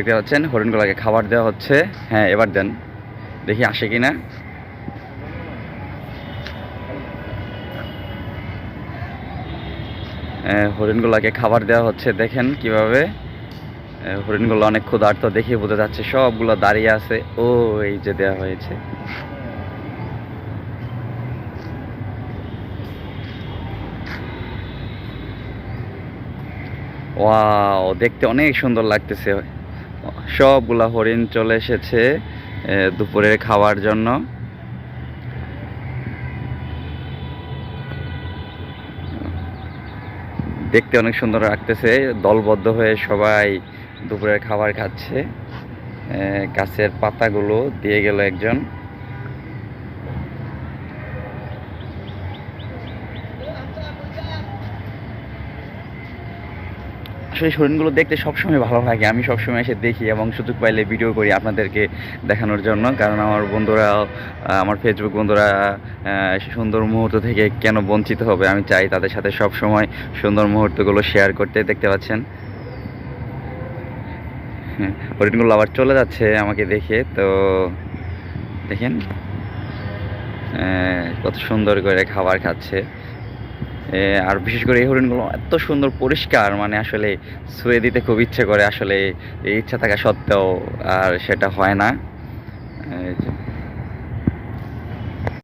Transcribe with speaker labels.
Speaker 1: দেখতে পাচ্ছেন, হরিণগুলোকে খাবার দেওয়া হচ্ছে। হ্যাঁ এবার দেন। দেখি আসে কি না হরিণগুলোকে খাবার দেওয়া হচ্ছে, দেখেন কীভাবে। হরিণগুলো অনেক ক্ষুধার্ত, দেখে বোঝা যাচ্ছে সবগুলো দাঁড়িয়ে আছে। ও, এই যে দেওয়া হয়েছে। ওয়াও, দেখতে অনেক সুন্দর লাগতেছে। সবগুলা হরিণ চলে এসেছে দুপুরের খাওয়ার জন্য। দেখতে অনেক সুন্দর রাখতেছে দলবদ্ধ হয়ে সবাই দুপুরের খাবার খাচ্ছে। গাছের পাতাগুলো দিয়ে গেল একজন। আসলে হরিণগুলো দেখতে সবসময় ভালো লাগে। আমি সবসময় এসে দেখি এবং সুযোগ পাইলে ভিডিও করি আপনাদেরকে দেখানোর জন্য। কারণ আমার বন্ধুরা আমার ফেসবুক বন্ধুরা সুন্দর মুহূর্ত থেকে কেন বঞ্চিত হবে? আমি চাই তাদের সাথে সব সময় সুন্দর মুহূর্তগুলো শেয়ার করতে। দেখতে পাচ্ছেন? হ্যাঁ, হরিণগুলো আবার চলে যাচ্ছে আমাকে দেখে। তো দেখেন কত সুন্দর করে খাবার খাচ্ছে। আর বিশেষ করে এই হরিণগুলো এত সুন্দর পরিষ্কার মানে আসলে ছুঁয়ে দিতে খুব ইচ্ছে করে, আসলে এই ইচ্ছা থাকা সত্ত্বেও আর সেটা হয় না।